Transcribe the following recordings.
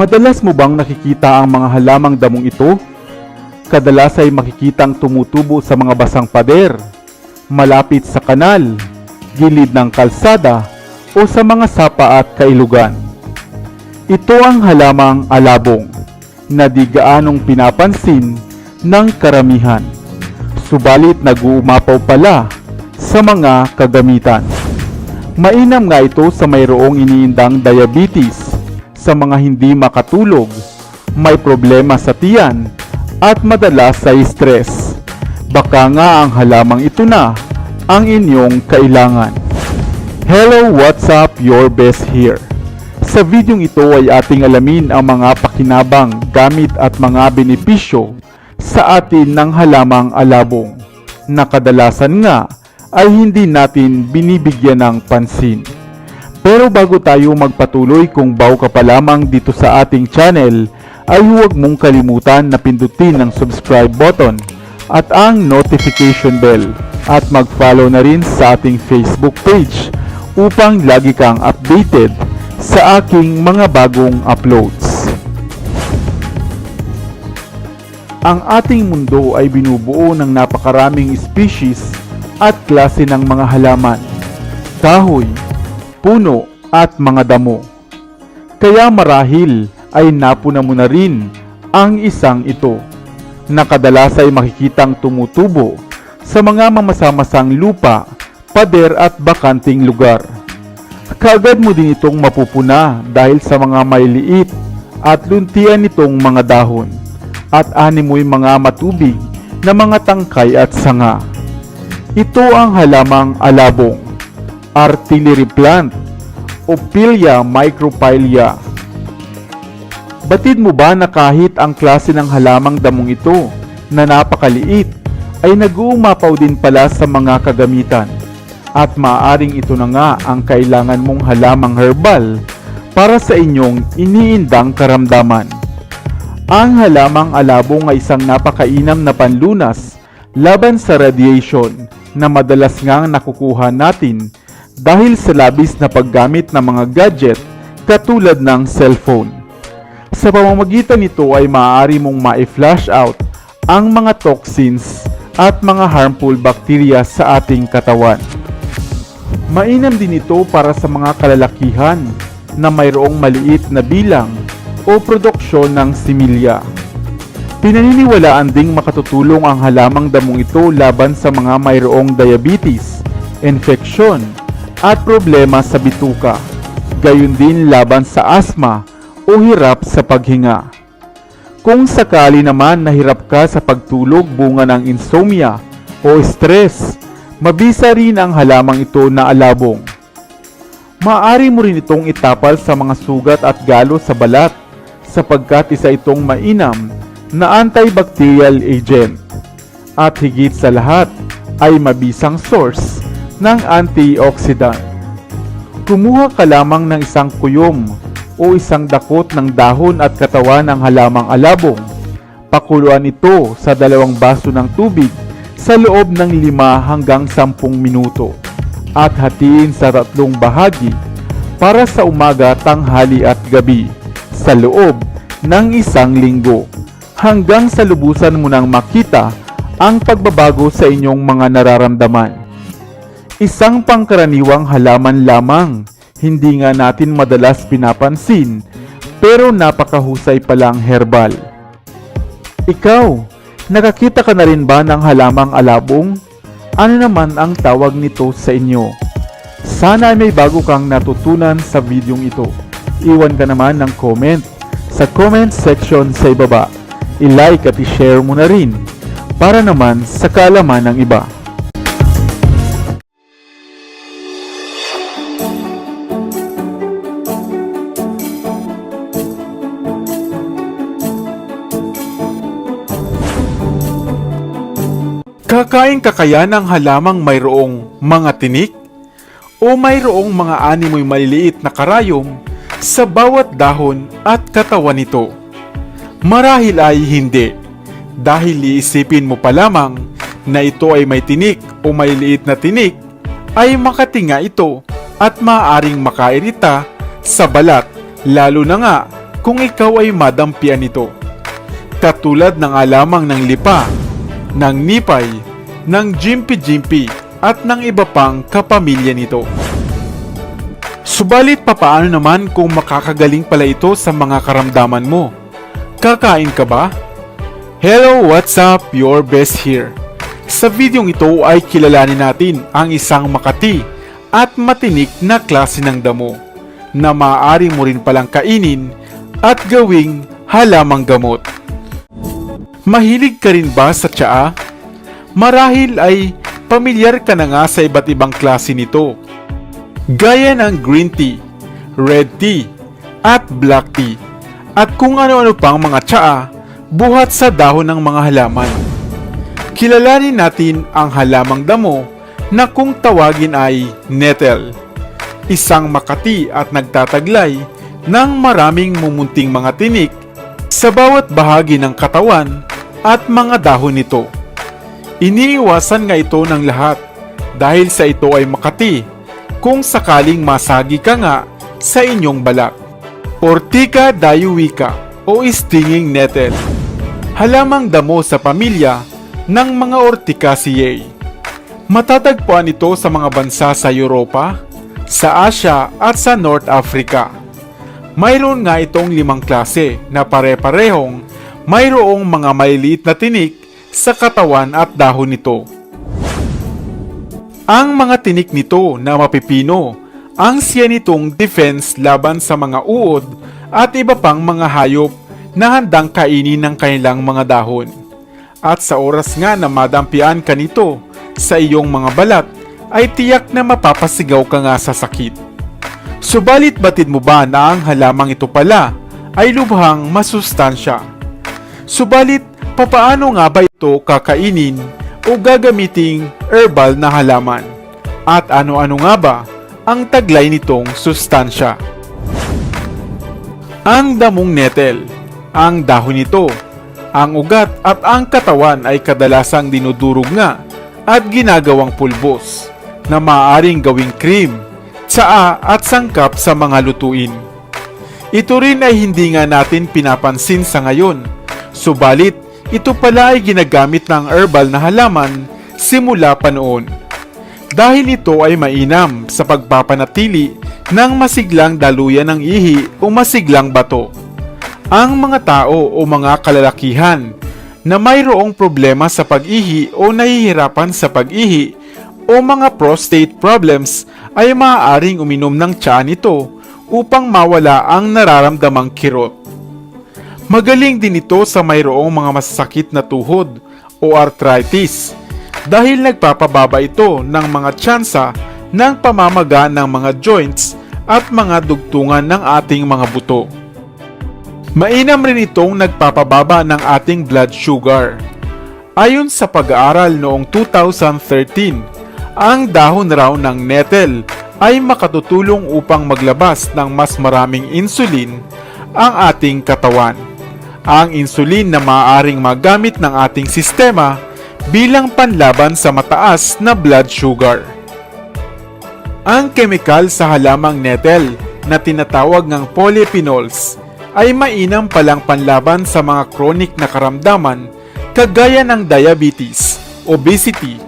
Madalas mo bang nakikita ang mga halamang damong ito? Kadalas ay makikitang tumutubo sa mga basang pader, malapit sa kanal, gilid ng kalsada, o sa mga sapa at kailugan. Ito ang halamang alabong na di gaanong pinapansin ng karamihan. Subalit nag-uumapaw pala sa mga kagamitan. Mainam nga ito sa mayroong iniindang diabetes, sa mga hindi makatulog, may problema sa tiyan, at madalas sa stress. Baka nga ang halamang ito na ang inyong kailangan. Hello, what's up? Your best here. Sa videong ito ay ating alamin ang mga pakinabang, gamit at mga benepisyo sa atin ng halamang alabong na kadalasan nga ay hindi natin binibigyan ng pansin. Pero bago tayo magpatuloy kung bago ka pa lamang dito sa ating channel, ay huwag mong kalimutan na pindutin ang subscribe button at ang notification bell at mag-follow na rin sa ating Facebook page upang lagi kang updated sa aking mga bagong uploads. Ang ating mundo ay binubuo ng napakaraming species at klase ng mga halaman, kahoy, puno at mga damo. Kaya marahil ay napuna mo na rin ang isang ito na kadalas ay makikitang tumutubo sa mga mamasamasang lupa, pader at bakanting lugar. Kaagad mo din itong mapupuna dahil sa mga maliliit at luntian nitong mga dahon at animoy mga matubig na mga tangkay at sanga. Ito ang halamang alabong, artillery plant, Ophilia microphylla. Batid mo ba na kahit ang klase ng halamang damong ito na napakaliit ay nag-uumapaw din pala sa mga kagamitan at maaring ito na nga ang kailangan mong halamang herbal para sa inyong iniindang karamdaman. Ang halamang alabong ay isang napakainam na panlunas laban sa radiation na madalas ngang nakukuha natin dahil sa labis na paggamit ng mga gadget katulad ng cellphone. Sa pamamagitan nito ay maaari mong ma-flush out ang mga toxins at mga harmful bacteria sa ating katawan. Mainam din ito para sa mga kalalakihan na mayroong maliit na bilang o produksyon ng similya. Pinaniniwalaan ding makatutulong ang halamang damong ito laban sa mga mayroong diabetes, infeksyon, at problema sa bituka. Gayon din laban sa asma o hirap sa paghinga. Kung sakali naman nahirap ka sa pagtulog bunga ng insomnia o stress, mabisa rin ang halamang ito na alabong. Maaari mo rin itong itapal sa mga sugat at galo sa balat sapagkat isa itong mainam na antibacterial agent. At higit sa lahat ay mabisang source ng antioxidant. Kumuha ka lamang ng isang kuyom o isang dakot ng dahon at katawan ng halamang alabong. Pakuluan ito sa dalawang baso ng tubig sa loob ng 5 hanggang 10 minuto at hatiin sa tatlong bahagi para sa umaga, tanghali at gabi sa loob ng isang linggo hanggang sa lubusan mo nang makita ang pagbabago sa inyong mga nararamdaman. Isang pangkaraniwang halaman lamang, hindi nga natin madalas pinapansin, pero napakahusay palang herbal. Ikaw, nakakita ka na rin ba ng halamang alabong? Ano naman ang tawag nito sa inyo? Sana ay may bago kang natutunan sa videong ito. Iwan ka naman ng comment sa comment section sa ibaba. I-like at i-share mo na rin para naman sa kaalaman ng iba. Kakain ka kaya ng halamang mayroong mga tinik? O mayroong mga animoy maliliit na karayom sa bawat dahon at katawan nito? Marahil ay hindi, dahil iisipin mo pa lamang na ito ay may tinik o maliliit na tinik, ay makatinga ito at maaaring makairita sa balat, lalo na nga kung ikaw ay madampian nito. Katulad ng alamang ng lipa, ng nipay, ng jimpi-jimpi at ng iba pang kapamilya nito. Subalit papaano naman kung makakagaling pala ito sa mga karamdaman mo? Kakain ka ba? Hello, what's up? Your best here. Sa videong ito ay kilalanin natin ang isang makati at matinik na klase ng damo na maaari mo rin palang kainin at gawing halamang gamot. Mahilig ka rin ba sa tsaa? Marahil ay pamilyar ka na nga sa iba't ibang klase nito. Gaya ng green tea, red tea, at black tea. At kung ano-ano pang mga tsaa buhat sa dahon ng mga halaman. Kilalanin natin ang halamang damo na kung tawagin ay nettle. Isang makati at nagtataglay ng maraming mumunting mga tinik sa bawat bahagi ng katawan at mga dahon nito. Iniiwasan nga ito ng lahat dahil sa ito ay makati kung sakaling masagi ka nga sa inyong balak. Ortica dayuica o stinging nettle. Halamang damo sa pamilya ng mga Orticaceae. Matatagpuan ito sa mga bansa sa Europa, sa Asia at sa North Africa. Mayroon nga itong limang klase na pare-parehong mayroong mga maliliit na tinik sa katawan at dahon nito. Ang mga tinik nito na mapipino ang siya nitong defense laban sa mga uod at iba pang mga hayop na handang kainin ng kanilang mga dahon. At sa oras nga na madampian ka nito sa iyong mga balat ay tiyak na mapapasigaw ka nga sa sakit. Subalit batid mo ba na ang halamang ito pala ay lubhang masustansya? Subalit papaano nga ba ito kakainin o gagamiting herbal na halaman? At ano-ano nga ba ang taglay nitong sustansya? Ang damong nettle, ang dahon nito, ang ugat at ang katawan ay kadalasang dinudurog nga at ginagawang pulbos na maaaring gawing cream, tsaa at sangkap sa mga lutuin. Ito rin ay hindi nga natin pinapansin sa ngayon, subalit ito pala ay ginagamit ng herbal na halaman simula pa noon. Dahil ito ay mainam sa pagpapanatili ng masiglang daluyan ng ihi o masiglang bato. Ang mga tao o mga kalalakihan na mayroong problema sa pag-ihi o nahihirapan sa pag-ihi o mga prostate problems ay maaaring uminom ng tsaa nito upang mawala ang nararamdamang kirot. Magaling din ito sa mayroong mga masasakit na tuhod o arthritis dahil nagpapababa ito ng mga tsansa ng pamamaga ng mga joints at mga dugtungan ng ating mga buto. Mainam rin itong nagpapababa ng ating blood sugar. Ayon sa pag-aaral noong 2013, ang dahon raw ng nettle ay makatutulong upang maglabas ng mas maraming insulin ang ating katawan. Ang insulin na maaaring magamit ng ating sistema bilang panlaban sa mataas na blood sugar. Ang kemikal sa halamang nettle na tinatawag ng polyphenols ay mainam palang panlaban sa mga chronic na karamdaman kagaya ng diabetes, obesity,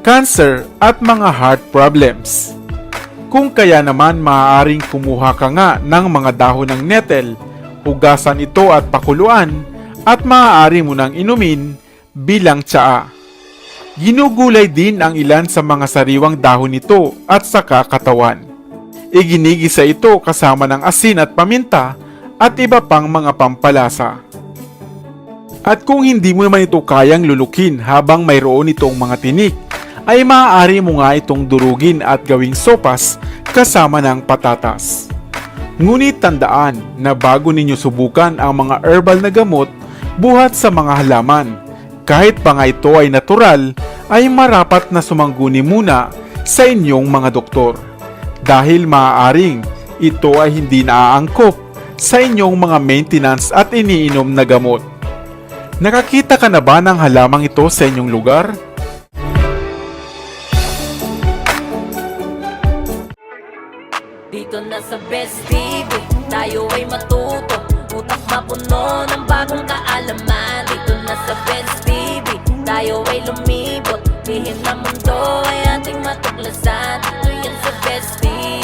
cancer at mga heart problems. Kung kaya naman maaaring kumuha ka nga ng mga dahon ng nettle, hugasan ito at pakuluan at maaari mo nang inumin bilang tsaa. Ginugulay din ang ilan sa mga sariwang dahon nito at saka katawan. Iginigisa ito kasama ng asin at paminta at iba pang mga pampalasa. At kung hindi mo naman ito kayang lulukin habang mayroon itong mga tinik, ay maaari mo nga itong durugin at gawing sopas kasama ng patatas. Ngunit tandaan na bago ninyo subukan ang mga herbal na gamot buhat sa mga halaman, kahit pa nga ito ay natural, ay marapat na sumangguni muna sa inyong mga doktor. Dahil maaaring ito ay hindi naaangkop sa inyong mga maintenance at iniinom na gamot. Nakakita ka na ba ng halamang ito sa inyong lugar? Dito na sa Best TV, tayo ay matuto. Puno ng bagong kaalaman. Dito na sa Best TV Tayo ay lumibot. Lihim na mundo ay ating matuklasan. Dito yan sa Best TV